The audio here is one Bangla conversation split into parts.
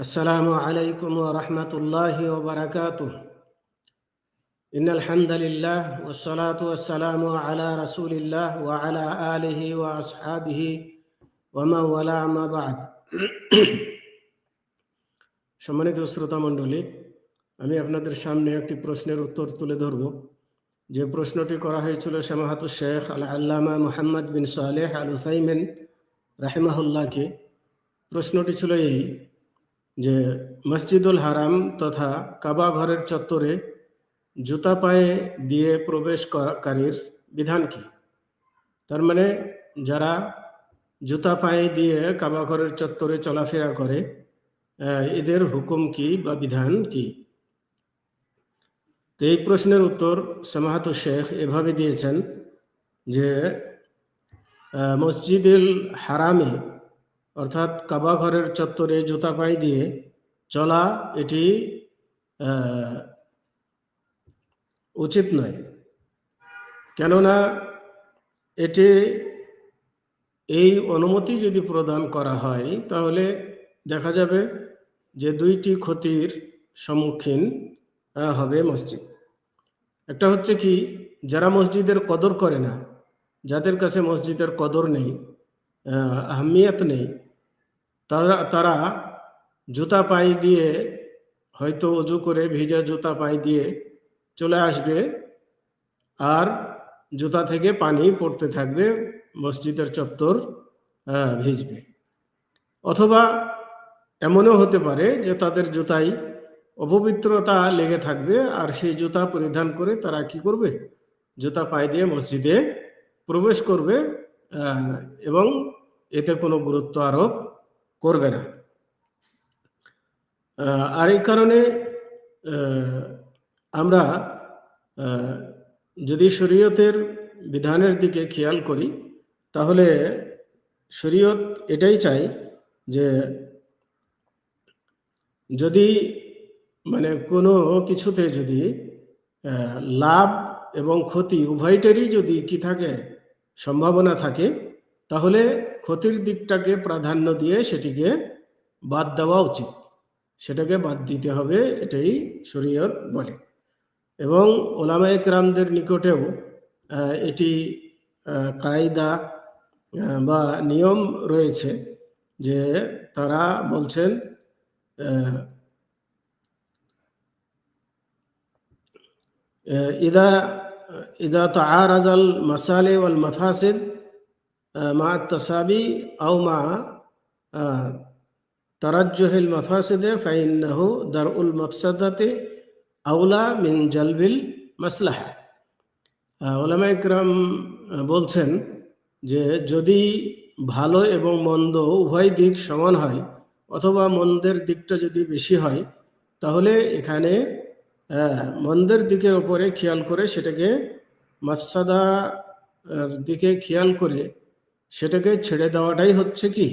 السلام عليكم ورحمة الله وبركاته إن الحمد لله والصلاة والسلام على رسول الله وعلى آله وأصحابه ومن والاه ما بعد সম্মানিত শ্রোতা মণ্ডলী আমি আপনাদের সামনে একটি প্রশ্নের উত্তর তুলে ধরব যে প্রশ্নটি করা হয়েছিল শামাহাতু শেখ আল আল্লামা মোহাম্মদ বিন সালেহ আল উসাইমেন রাহিমাহুল্লাহকে প্রশ্নটি ছিল এই যে মসজিদুল হারাম তথা কাবা ঘরের চত্বরে জুতা পায়ে দিয়ে প্রবেশ প্রবেশকারীর বিধান কি? তার মানে যারা জুতা পায়ে দিয়ে কাবা ঘরের চত্বরে চলাফেরা করে এদের হুকুম কি বা বিধান কি? তো এই প্রশ্নের উত্তর সামাহাত শেখ এভাবে দিয়েছেন যে মসজিদুল হারামে অর্থাৎ কাবা ঘরের চত্বরে জুতা পায়ে দিয়ে চলা এটি উচিত নয়। কেননা এটি, এই অনুমতি যদি প্রদান করা হয়, তাহলে দেখা যাবে যে দুইটি ক্ষতির সম্মুখীন হবে মসজিদ। একটা হচ্ছে কি, যারা মসজিদের কদর করে না, যাদের কাছে মসজিদের কদর নেই আহমিয়ত নেই। তারা তারা জুতা পায়ে দিয়ে হয়তো অজু করে ভিজা জুতা পায়ে দিয়ে চলে আসবে আর জুতা থেকে পানি পড়তে থাকবে, মসজিদের চত্বর ভিজবে। অথবা এমনও হতে পারে যে তাদের জুতায় অপবিত্রতা লেগে থাকবে আর সেই জুতা পরিধান করে তারা কি করবে? জুতা পায়ে দিয়ে মসজিদে প্রবেশ করবে এবং এতে কোনো গুরুত্ব আরোপ করবে না। আর এই কারণে আমরা যদি শরীয়তের বিধানের দিকে খেয়াল করি, তাহলে শরীয়ত এটাই চাই যে, যদি মানে কোনো কিছুতে যদি লাভ এবং ক্ষতি উভয়টারই যদি কি থাকে সম্ভাবনা থাকে তাহলে ক্ষতির দিকটাকে প্রাধান্য দিয়ে সেটিকে বাদ দেওয়া উচিত। সেটাকে বাদ দিতে হবে এটাই শরীয়ত বলে। এবং ওলামা একরামদের নিকটেও এটি কায়দা বা নিয়ম রয়েছে যে তারা বলছেন আহ, إذا إذا تعارض المصالح والمفاسد آه، مع التسابي أو مع آه، ترجح المفاسد فإنه درء المفسدة أولى من جلب المصلحة ওলামা ইকরাম বলছেন যে যদি ভালো এবং মন্দ উভয় দিক সমান হয় অথবা মন্দের দিকটা যদি বেশি হয় তাহলে এখানে আহ, মন্দের দিকে ওপরে খেয়াল করে সেটাকে মাফসাদা আহ, দিকে খেয়াল করে সেটাকে ছেড়ে দেওয়াটাই হচ্ছে কি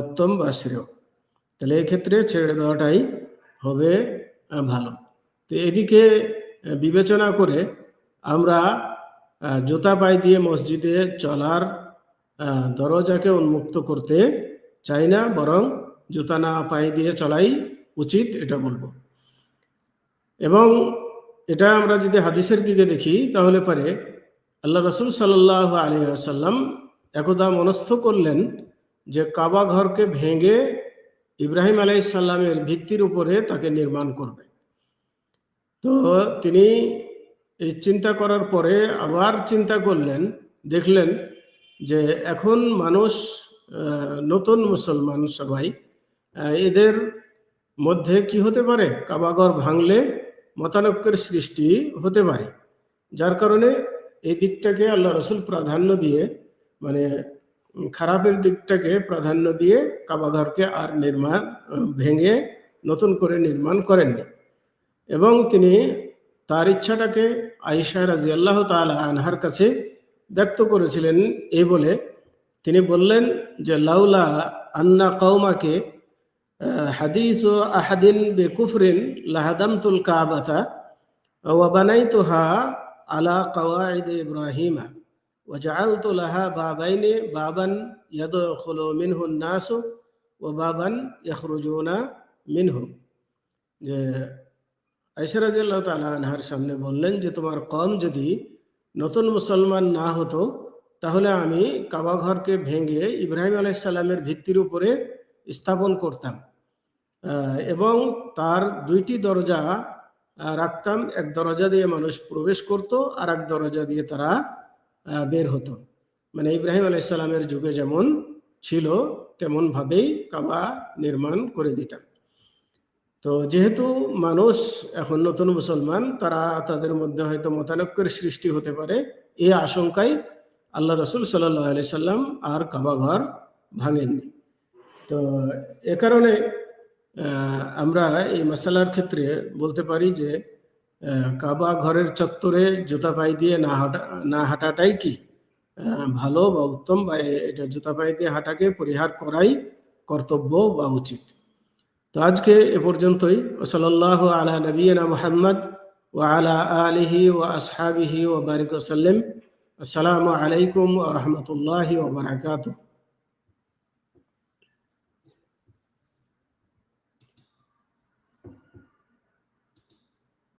উত্তম বা শ্রেয়। তাহলে এক্ষেত্রে ছেড়ে দেওয়াটাই হবে ভালো। তো এদিকে বিবেচনা করে আমরা জুতা পায়ে দিয়ে মসজিদে চলার দরজাকে উন্মুক্ত করতে চাই না বরং জুতা না পায়ে দিয়ে চলাই উচিত এটা বলব। এবং এটা আমরা যদি হাদিসের দিকে দেখি, তাহলে পরে আল্লাহ রসুল সাল্লাহ আলী আসাল্লাম একদা মনস্থ করলেন যে কাবা ঘরকে ভেঙে ইব্রাহিম আলাইসাল্লামের ভিত্তির উপরে তাকে নির্মাণ করবে। তো তিনি এই চিন্তা করার পরে আবার চিন্তা করলেন, দেখলেন যে এখন মানুষ নতুন মুসলমান সবাই এদের মধ্যে কি হতে পারে? কাবাগর ভাঙলে মতানক্যের সৃষ্টি হতে পারে। যার কারণে এই দিকটাকে আল্লাহ রসুল প্রাধান্য দিয়ে মানে খারাপের দিকটাকে প্রাধান্য দিয়ে কাবাঘরকে আর নির্মাণ, ভেঙে নতুন করে নির্মাণ করেননি। এবং তিনি তার ইচ্ছাটাকে আইসা রাজি আল্লাহ তালা আনহার কাছে ব্যক্ত করেছিলেন এই বলে তিনি বললেন যে, লাউলা আন্না কৌমাকে হাদিস ও আহাদিন বেকুফরিন লাহাদামতুল কাবাতা ওয়াবানাইতুহা আলা কাওয়াইদ ইব্রাহিমা وجعلت لها بابين بابا يدخل منه الناس وبابا يخرجون মিনহু যে আইসারাজিল্লাহ তালা আনহার সামনে বললেন যে তোমার কম যদি নতুন মুসলমান না হতো তাহলে আমি কাবা ঘরকে ভেঙে ইব্রাহিম আলাইসাল্লামের ভিত্তির উপরে স্থাপন করতাম আহ, এবং তার দুইটি দরজা রাখতাম। এক দরজা দিয়ে মানুষ প্রবেশ করত, আর এক দরজা দিয়ে তারা বের হতো। মানে ইব্রাহিম আলাইসাল্লামের যুগে যেমন ছিল তেমন ভাবেই কাবা নির্মাণ করে দিতাম তো যেহেতু মানুষ এখন নতুন মুসলমান, তারা তাদের মধ্যে হয়তো মতানৈক্যের সৃষ্টি হতে পারে। এই আশঙ্কায় আল্লাহ রসুল সাল্লাহ আলি সাল্লাম আর কাবা ঘর ভাঙেননি। তো এ কারণে আমরা এই মশালার ক্ষেত্রে বলতে পারি যে কাবা ঘরের চত্বরে জুতা পাই দিয়ে না হাঁটা, না হাঁটাটাই কি ভালো বা উত্তম বা এটা জুতা পাই দিয়ে হাঁটাকে পরিহার করাই কর্তব্য বা উচিত। তো আজকে এ পর্যন্তই। ওসলাল্লাহ আলা নবীনা মোহাম্মদ ও আলা আলিহি ও আসহাবিহি ও বারিক ওসাল্লাম আসসালামু আলাইকুম রহমতুল্লাহি ও বারাকাতুহ।